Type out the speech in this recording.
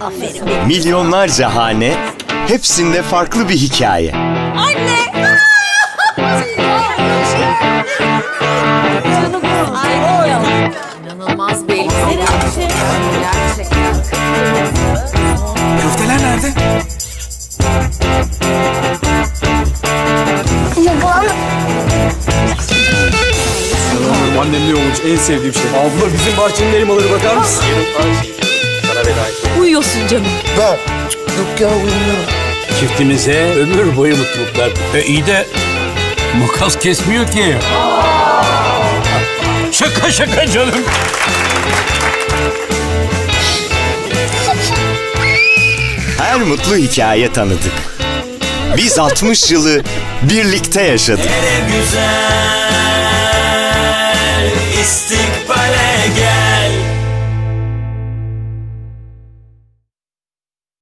Aferin. Milyonlarca hane, hepsinde farklı bir hikaye. İnanılmaz bir elbise. Gerçekten. Köfteler nerede? Annemle olmuş en sevdiğim şey. Abla bizim bahçenin elmaları bakar mısın? Uyuyorsun canım. Çiftimize ömür boyu mutluluklar. E iyi de makas kesmiyor ki. Şaka şaka canım. Her mutlu hikaye tanıdık. Biz 60 yılı birlikte yaşadık. güzel